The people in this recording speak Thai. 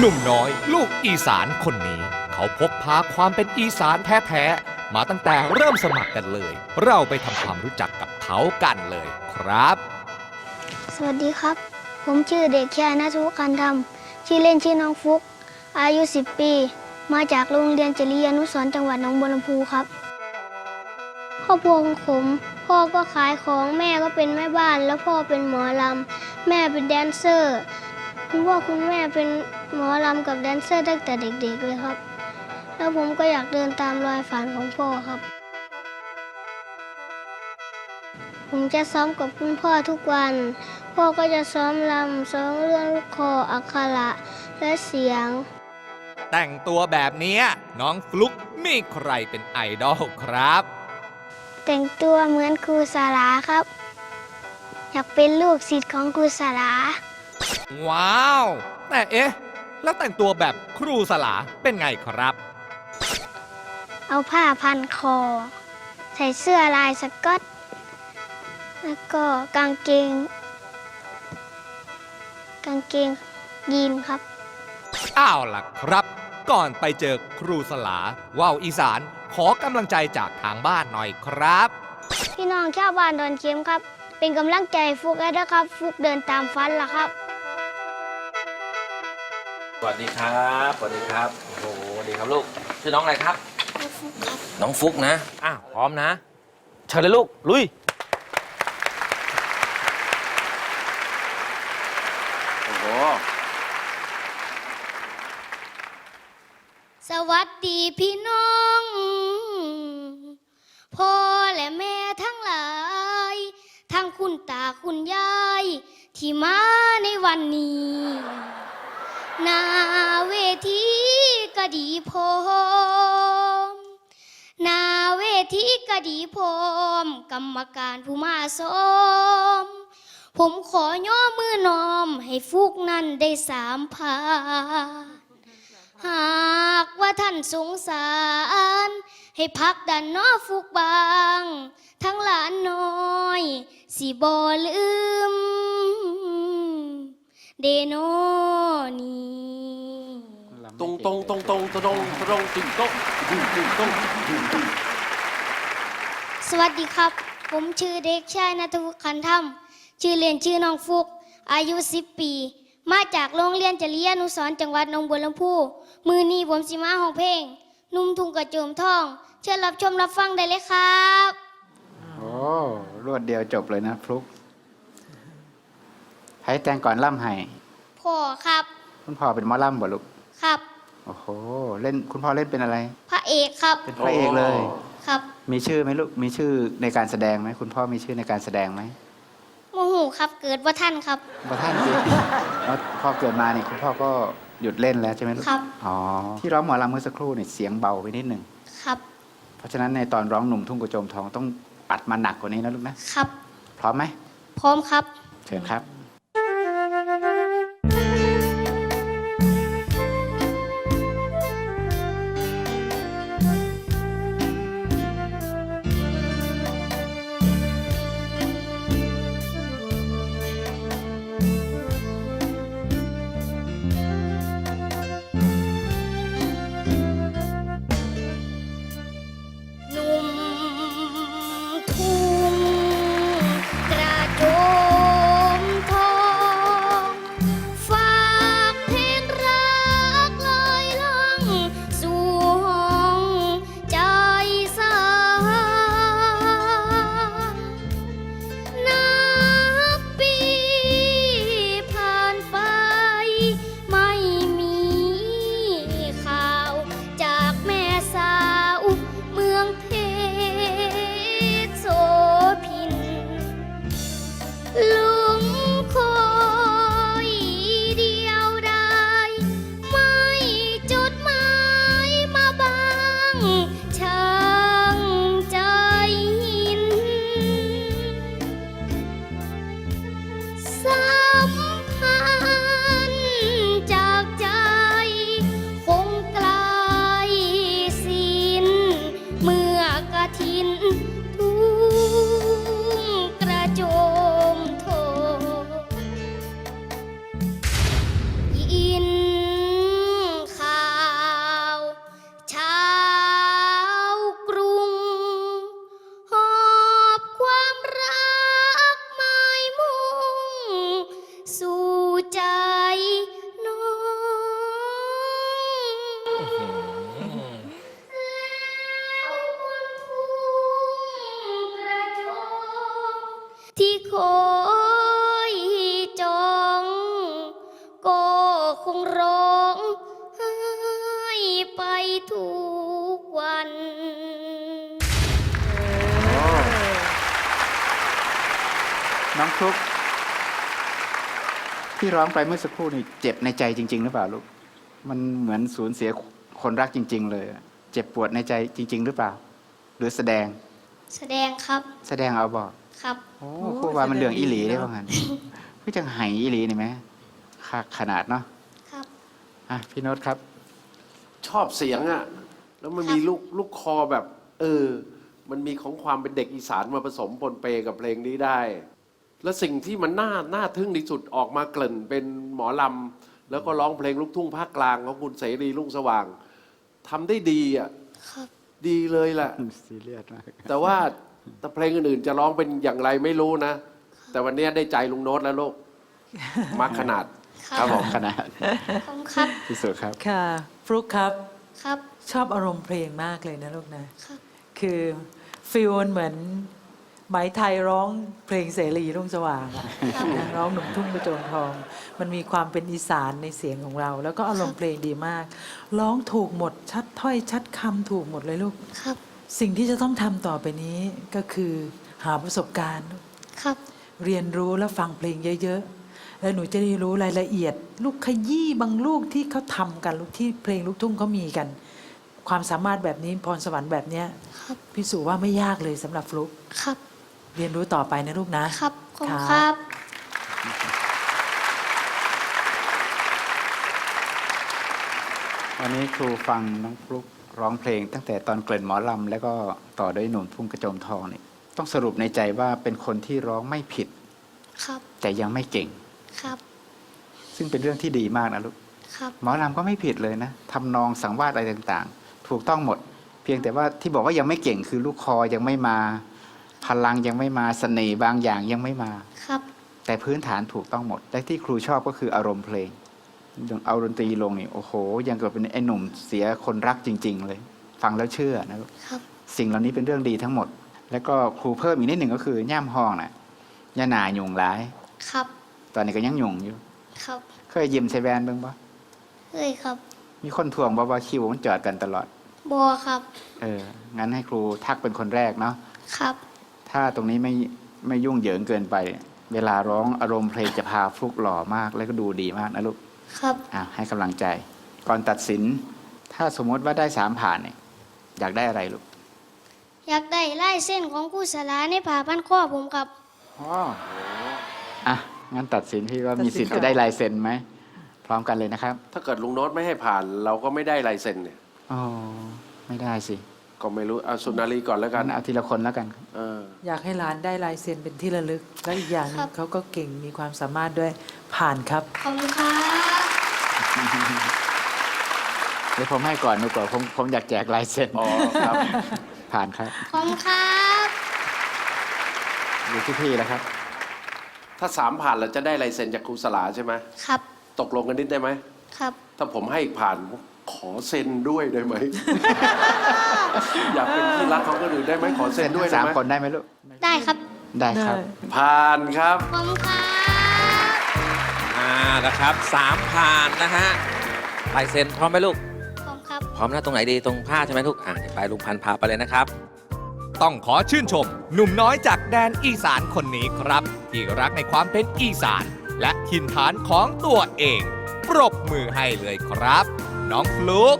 หนุ่มน้อย ลูกอีสานคนนี้ เขาพกพาความเป็นอีสานแท้ๆ มาตั้งแต่เริ่มสมัครกันเลย เราไปทำความรู้จักกับเขากันเลยครับ สวัสดีครับ ผมชื่อเด็กชายนัทุกันธรรมชื่อเล่นชื่อน้องฟุก อายุ 10 ปี มาจากโรงเรียนจริยานุสรณ์จังหวัดหนองบัวลำพูครับครอบครัวของผมพ่อก็ขายของแม่ก็เป็นแม่บ้าน แล้วพ่อเป็นหมอลำแม่เป็นแดนเซอร์ คุณพ่อคุณแม่เป็น หมอลำกับแดนเซอร์ตั้งแต่เด็กๆเลยครับ แล้วผมก็อยากเดินตามรอยฝันของพ่อครับ ผมจะซ้อมกับคุณพ่อทุกวัน พ่อก็จะซ้อมลำซ้อมเรื่องลูกคออักขระและเสียง แต่งตัวแบบเนี้ยน้องฟลุกมีใครเป็นไอดอลครับ แต่งตัวเหมือนครูสาราครับ อยากเป็นลูกศิษย์ของครูสาราว้าว แต่เอ๊ะ แล้วแต่งตัวแบบครูสลาเป็นไงครับ เอาผ้าพันคอ ใส่เสื้อลายสก๊อต แล้วก็กางเกง กางเกงยีนครับ อ้าวล่ะครับ ก่อนไปเจอครูสลาว่าวอีสานขอกำลังใจจากทางบ้านหน่อยครับ พี่น้องชาวบ้านดอนเข็มครับ เป็นกำลังใจฟุกแล้วนะครับ ฟุกเดินตามฟันล่ะครับ สวัสดีครับสวัสดีครับโอ้โหสวัสดีครับลูกชื่อน้องอะไรครับ น้องฟุกนะอะพร้อมนะ เชิญเลยลูก ลุย โอ้โห สวัสดีพี่น้อง พ่อและแม่ทั้งหลาย ทั้งคุณตาคุณยาย ที่มาในวันนี้ หนาเวทีก็ดีพรมหนาเวทีก็ดีพรมกรรมการผู้มาสม ผมขอย่อมือน้อมให้ฟุกนั้นได้สามพาหากว่าท่านสงสาร ให้พักดันน้อฟุกบาง ทั้งหลานน้อย สิบอลืม เดโนนีตรงตรงตรงตรงตรงตรงตึงตรงตึงตึงตรงตึงตึงสวัสดีครับ ผมชื่อเด็กชายนัทวุฒิขันธรรม ชื่อเรียนชื่อน้องฟุก อายุ 10 ปี มาจากโรงเรียนจริยานุสรณ์จังหวัดหนองบัวลำพู มือนี้ผมสิมาห้องเพลง นุ่มทุ่งกระโจมทอง เชิญรับชมรับฟังได้เลยครับ โอ้ รวดเดียวจบเลยนะฟลุก ให้แต่งก่อนล่ำให้พ่อครับ คุณพ่อเป็นหมอล่ำบ่ลูกครับ โอ้โหเล่นคุณพ่อเล่นเป็นอะไร พระเอกครับเป็นพระเอกเลย ครับ มีชื่อไหมลูกมีชื่อในการแสดงไหมคุณพ่อมีชื่อในการแสดงไหมโมโหครับเกิดว่าท่านครับบ่ท่านสิแล้วพอเกิดมาเนี่ยคุณพ่อก็หยุดเล่นแล้วใช่ไหมลูกครับ อ๋อที่ร้องหมอลำเมื่อสักครู่เนี่ยเสียงเบาไปนิดหนึ่งครับ เพราะฉะนั้นในตอนร้องหนุ่มทุ่งกระโจมทองต้องปัดมาหนักกว่านี้นะลูกนะครับ พร้อมไหมพร้อมครับ เชิญครับ ที่คอยจองก็คงร้องไห้ไปทุกวัน น้องฟลุกที่ร้องไปเมื่อสักครู่นี่เจ็บในใจจริง ๆ หรือเปล่าลูก มันเหมือนสูญเสียคนรักจริง ๆ เลยอะเจ็บปวดในใจจริง ๆ หรือเปล่า หรือแสดงแสดงครับ แสดงเอาบอก ครับโอ้โอ้ครูว่ามันเรื่องแสดงอีหลีอีหลีได้เนอะว่างั้นพี่จังไห้อีหลีนี่ไหมคักขนาดเนาะครับ อะพี่โน้ตครับ ชอบเสียงอะแล้วมันครับมีลูกลูกคอแบบ เออ มันมีของความเป็นเด็กอีสานมาผสมปนเปกับเพลงนี้ได้ และสิ่งที่มันน่าน่าทึ่งที่สุดออกมาเกลิ่นเป็นหมอลำแล้วก็ร้องเพลงลูกทุ่งภาคกลางของคุณเสรีรุ่งสว่างทำได้ดีอะครับ ดีเลยแหละ ซีเรียสมาก แต่ว่า แต่เพลงอื่นๆจะร้องเป็นอย่างไรไม่รู้นะ แต่วันนี้ได้ใจลุงโน้ตแล้วลูกมักขนาด ครับผมขนาดผมครับ ที่สุดครับ ค่ะฟลุกครับ ครับ ชอบอารมณ์เพลงมากเลยนะลูกนะ ครับ คือฟิลมันเหมือนไหมไทยร้องเพลงเสรีรุ่งสว่างอะนะร้องหนุ่มทุ่งกระโจนทอง มันมีความเป็นอีสานในเสียงของเรา แล้วก็อารมณ์เพลงดีมาก ร้องถูกหมดชัดถ้อยชัดคำถูกหมดเลยลูก ครับ สิ่งที่จะต้องทำต่อไปนี้ก็คือหาประสบการณ์ ครับ เรียนรู้และฟังเพลงเยอะ ๆ แล้วหนูจะได้รู้รายละเอียด ลูกขยี้บางลูกที่เขาทำกันลูกที่เพลงลูกทุ่งเขามีกัน ความสามารถแบบนี้พรสวรรค์แบบเนี้ยครับ พี่สุว่าไม่ยากเลยสำหรับฟลุกครับ เรียนรู้ต่อไปนะลูกนะ ครับผมครับครับ วันนี้ครูฟังน้องฟลุก ร้องเพลง ตั้งแต่ตอนเกริ่นหมอลำแล้วก็ต่อด้วยหนุ่มทุ่งกระโจมทองนี่ต้องสรุปในใจว่าเป็นคนที่ร้องไม่ผิด ครับ แต่ยังไม่เก่ง ครับ ซึ่งเป็นเรื่องที่ดีมากนะลูก ครับ หมอลำก็ไม่ผิดเลยนะทำนองสังวาสอะไรต่างๆ ถูกต้องหมด เพียงแต่ว่าที่บอกว่ายังไม่เก่งคือลูกคอยังไม่มา พลังยังไม่มาเสน่ห์บางอย่างยังไม่มา ครับ แต่พื้นฐานถูกต้องหมด และที่ครูชอบก็คืออารมณ์เพลง เอาดนตรีลงนี่โอ้โห ยังกับเป็นไอ้หนุ่มเสียคนรักจริง ๆ เลย ฟังแล้วเชื่อนะลูกครับสิ่งเหล่านี้เป็นเรื่องดีทั้งหมด แล้วก็ครูเพิ่มอีกนิดหนึ่งก็คือย่ามห้องน่ะย่าหนาหยุ่งร้าย ครับ ตอนนี้ก็ยังหยุ่งอยู่ ครับ เคยยิ้มใส่แวนเบ้างปะเอ้ยครับ มีคนทวงบอกว่าคิวมันจอดกันตลอดบอครับ เออ งั้นให้ครูทักเป็นคนแรกเนาะ ครับ ถ้าตรงนี้ไม่ไม่ยุ่งเหยิงเกินไป เวลาร้องอารมณ์เพลงจะพาฟลุกหล่อมากแล้วก็ดูดีมากนะลูก ครับ อะให้กำลังใจ ก่อนตัดสิน ถ้าสมมติว่าได้สามผ่านเนี่ยอยากได้อะไรลูกอยากได้ลายเส้นของผู้สลาในผ่าพันข้อผมครับ อ๋ออะงั้นตัดสินพี่ว่าตัดสินมีสิทธิ์ก่อนจะได้ลายเซ็นไหมพร้อมกันเลยนะครับถ้าเกิดลุงโน้ตไม่ให้ผ่านเราก็ไม่ได้ลายเซ็นเนี่ยอ๋อไม่ได้สิก็ไม่รู้เอาสุนารีก่อนแล้วกักันนเอาทีละคนแล้วกันเอออยากให้หลานได้ลายเซ็นเป็นที่ระลึก และอีกอย่างหนึครังบ เขาก็เก่งมีความสามารถด้วยผ่านครับขอบคุณครับ เดี๋ยวผมให้ก่อนดีกว่าผมผมอยากแจกลายเซ็นอ๋อครับ ผ่านครับขอบคุณครับอยู่ที่พี่แล้วครับ ถ้าสามผ่านเราจะได้ลายเซ็นจากครูสลาใช่ไหมครับตกลงกันนิดได้ไหมครับ ถ้าผมให้อีกผ่านขอเซ็นด้วยได้ไหม อยากเป็นที่รักของคนอื่นได้ไหมขอเซ็เซ็นนด้วยทั้งได้สามไหมคนได้ไหมลูกได้ครับได้ครับ ผ่านครับขอบคุณครับ อ่านะครับสามผ่านนะฮะลายเซ็นพร้อมไหมลูกขอบคุณครับ พร้อมนะตรงไหนดีตรงผ้าใช่ไหมลูกอ่าเดี๋ยวไปลุงพันธุ์พาไปเลยนะครับ ต้องขอชื่นชม หนุ่มน้อยจากแดนอีสานคนนี้ครับ ที่รักในความเป็นอีสาน และถิ่นฐานของตัวเอง ปรบมือให้เลยครับ น้องฟลุก